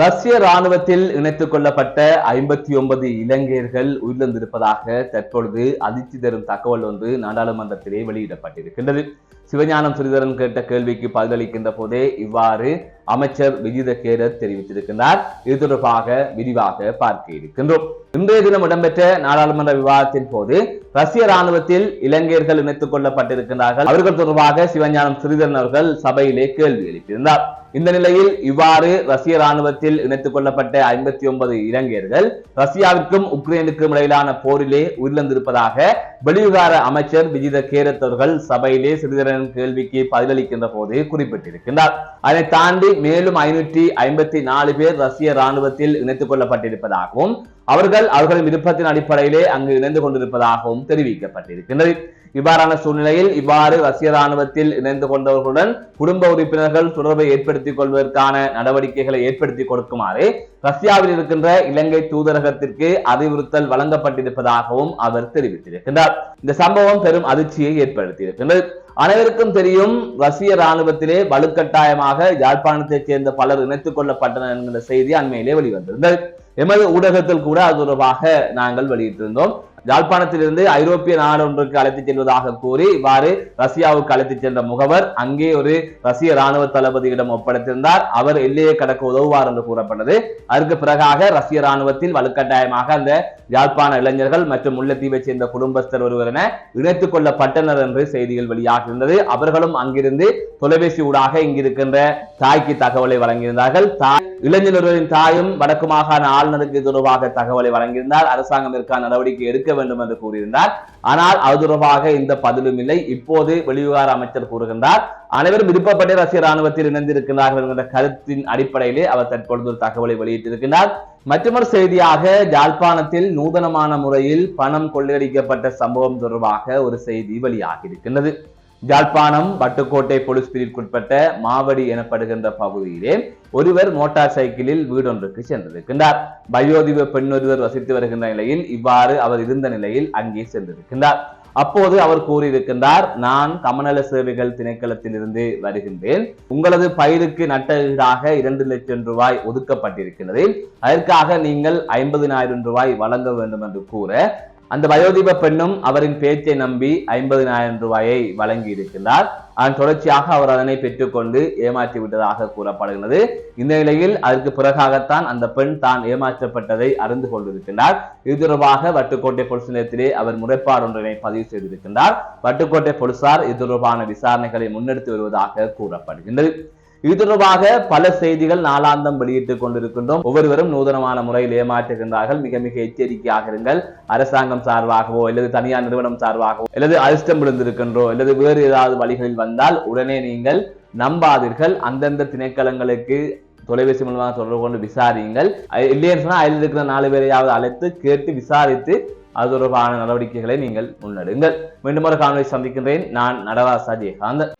ரஷ்ய ராணுவத்தில் இணைத்துக் கொள்ளப்பட்ட ஐம்பத்தி ஒன்பது இலங்கையர்கள் உயிரிழந்திருப்பதாக தற்பொழுது அதிர்ச்சி தரும் தகவல் ஒன்று நாடாளுமன்றத்திலே வெளியிடப்பட்டிருக்கின்றது. சிவஞானம் ஸ்ரீதரன் கேட்ட கேள்விக்கு பதிலளிக்கின்ற போதே இவ்வாறு அமைச்சர் விஜித கேரர் தெரிவித்திருக்கின்றார். இது தொடர்பாக விரிவாக பார்க்க இருக்கின்றோம். இன்றைய தினம் இடம்பெற்ற நாடாளுமன்ற விவாதத்தின் போது ரஷ்ய ராணுவத்தில் இலங்கையர்கள் இணைத்துக் கொள்ளப்பட்டிருக்கிறார்கள் அவர்கள் தொடர்பாக சிவஞானம் ஸ்ரீதரன் அவர்கள் சபையிலே கேள்வி எழுப்பியிருந்தார். இந்த நிலையில் இவ்வாறு ரஷ்ய ராணுவத்தில் இணைத்துக் கொள்ளப்பட்ட ஐம்பத்தி ஒன்பது இலங்கையர்கள் ரஷ்யாவிற்கும் உக்ரைனுக்கும் இடையிலான போரிலே உயிரிழந்திருப்பதாக வெளிவிகார அமைச்சர் விஜித கேரத் அவர்கள் சபையிலே சிறிதரன் கேள்விக்கு பதிலளிக்கின்ற போது குறிப்பிட்டிருக்கின்றார். அதை தாண்டி மேலும் ஐநூற்றி ஐம்பத்தி நாலு பேர் ரஷ்ய ராணுவத்தில் இணைத்துக் கொள்ளப்பட்டிருப்பதாகவும் அவர்கள் அவர்களின் விருப்பத்தின் அடிப்படையிலே அங்கு இணைந்து கொண்டிருப்பதாகவும் தெரிவிக்கப்பட்டிருக்கின்றது. இவ்வாறான சூழ்நிலையில் இவ்வாறு ரஷ்ய ராணுவத்தில் இணைந்து கொண்டவர்களுடன் குடும்ப உறுப்பினர்கள் தொடர்பை ஏற்படுத்திக் கொள்வதற்கான நடவடிக்கைகளை ஏற்படுத்தி கொடுக்குமாறு ரஷ்யாவில் இருக்கின்ற இலங்கை தூதரகத்திற்கு அறிவுறுத்தல் வழங்கப்பட்டிருப்பதாகவும் அவர் தெரிவித்திருக்கின்றார். இந்த சம்பவம் பெரும் அதிர்ச்சியை ஏற்படுத்தியிருக்கின்றது. அனைவருக்கும் தெரியும் ரஷ்ய ராணுவத்திலே வலுக்கட்டாயமாக யாழ்ப்பாணத்தைச் சேர்ந்த பலர் இணைத்துக் கொள்ளப்பட்டனர் என்கிற செய்தி அண்மையிலே வெளிவந்திருந்தது. எமது ஊடகத்தில் கூட அது தொடர்பாக நாங்கள் வெளியிட்டிருந்தோம். யாழ்ப்பாணத்திலிருந்து ஐரோப்பிய நாடு ஒன்றுக்கு அழைத்துச் செல்வதாக கூறி இவ்வாறு ரஷ்யாவுக்கு அழைத்துச் சென்ற முகவர் அங்கே ஒரு ரஷ்ய ராணுவ தளபதியிடம் ஒப்படைத்திருந்தார். அவர் எல்லையை கடக்க உதவுவார் என்று கூறப்பட்டது. அதற்கு பிறகாக ரஷ்ய ராணுவத்தில் வலுக்கட்டாயமாக அந்த யாழ்ப்பாண இளைஞர்கள் மற்றும் முல்லைத்தீவை சேர்ந்த குடும்பஸ்தர் ஒருவர் என இணைத்துக் கொள்ளப்பட்டனர் என்று செய்திகள் வெளியாகியிருந்தது. அவர்களும் அங்கிருந்து தொலைபேசி ஊடாக இங்கிருக்கின்ற தாய்க்கு தகவலை வழங்கியிருந்தார்கள். தாய் இளைஞர் ஒருவரின் தாயும் வடக்கு மாகாண ஆளுநருக்கு தொடர்பாக தகவலை வழங்கியிருந்தார். அரசாங்கம் இதற்கான நடவடிக்கை எடுக்க வேண்டும் என்று கூறியிருந்தார். ஆனால் அது தொடர்பாக இந்த பதிலும் இல்லை. இப்போது வெளிவிவகார அமைச்சர் கூறுகின்றார் அனைவரும் விருப்பப்பட்ட ரஷ்ய ராணுவத்தில் இணைந்திருக்கிறார்கள் என்ற கருத்தின் அடிப்படையிலே அவர் தற்பொழுது ஒரு தகவலை வெளியிட்டிருக்கிறார் மற்றொரு செய்தியாக யாழ்ப்பாணத்தில் நூதனமான முறையில் பணம் கொள்ளையடிக்கப்பட்ட சம்பவம் தொடர்பாக ஒரு செய்தி வெளியாகி இருக்கின்றது ஜாழ்ப்பாணம் பட்டுக்கோட்டை போலீஸ் பிரிவுக்குட்பட்ட மாவடி எனப்படுகின்ற பகுதியிலே ஒருவர் மோட்டார் சைக்கிளில் வீடொன்றுக்கு சென்றிருக்கின்றார். வயோதிப பெண்ணொருவர் வசித்து வருகின்ற நிலையில் இவ்வாறு அவர் இருந்த நிலையில் அங்கே சென்றிருக்கின்றார். அப்போது அவர் கூறியிருக்கின்றார் நான் கமநல சேவைகள் திணைக்களத்தில் இருந்து வருகின்றேன். உங்களது பயிருக்கு நட்டீடாக இரண்டு லட்சம் ரூபாய் ஒதுக்கப்பட்டிருக்கிறது அதற்காக நீங்கள் ஐம்பதினாயிரம் ரூபாய் வழங்க வேண்டும் என்று கூற அந்த வயோதிப பெண்ணும் அவரின் பேச்சை நம்பி ஐம்பதினாயிரம் ரூபாயை வழங்கி இருக்கின்றார் அதன் தொடர்ச்சியாக அவர் அதனை பெற்றுக்கொண்டு ஏமாற்றி விட்டதாக கூறப்படுகிறது இந்த நிலையில் அதற்கு பிறகாகத்தான் அந்த பெண் தான் ஏமாற்றப்பட்டதை அறிந்து கொண்டிருக்கின்றார். இது தொடர்பாக வட்டுக்கோட்டை பொலிஸ் நிலையத்திலே அவர் முறைப்பாடு ஒன்றினை பதிவு செய்திருக்கின்றார். வட்டுக்கோட்டை போலீசார் இது தொடர்பான விசாரணைகளை முன்னெடுத்து வருவதாக கூறப்படுகின்றது. இது தொடர்பாக பல செய்திகள் நாளாந்தம் வெளியிட்டுக் கொண்டிருக்கின்றோம். ஒவ்வொருவரும் நூதனமான முறையில் ஏமாற்றுகின்றார்கள். மிக மிக எச்சரிக்கையாக இருங்கள். அரசாங்கம் சார்பாகவோ அல்லது தனியார் நிறுவனம் சார்பாகவோ அல்லது அதிர்ஷ்டம் விழுந்திருக்கின்றோ அல்லது வேறு ஏதாவது வழிகளில் வந்தால் உடனே நீங்கள் நம்பாதீர்கள். அந்தந்த திணைக்களங்களுக்கு தொலைபேசி மூலமாக தொடர்பு கொண்டு விசாரியுங்கள். இல்லைன்னு சொன்னால் அதில் இருக்கிற நாலு பேரையாவது அழைத்து கேட்டு விசாரித்து அது தொடர்பான நடவடிக்கைகளை நீங்கள் முன்னெடுங்கள். மீண்டும் ஒரு காணொலி சந்திக்கின்றேன். நான் நடராசா ஜெயகாந்த்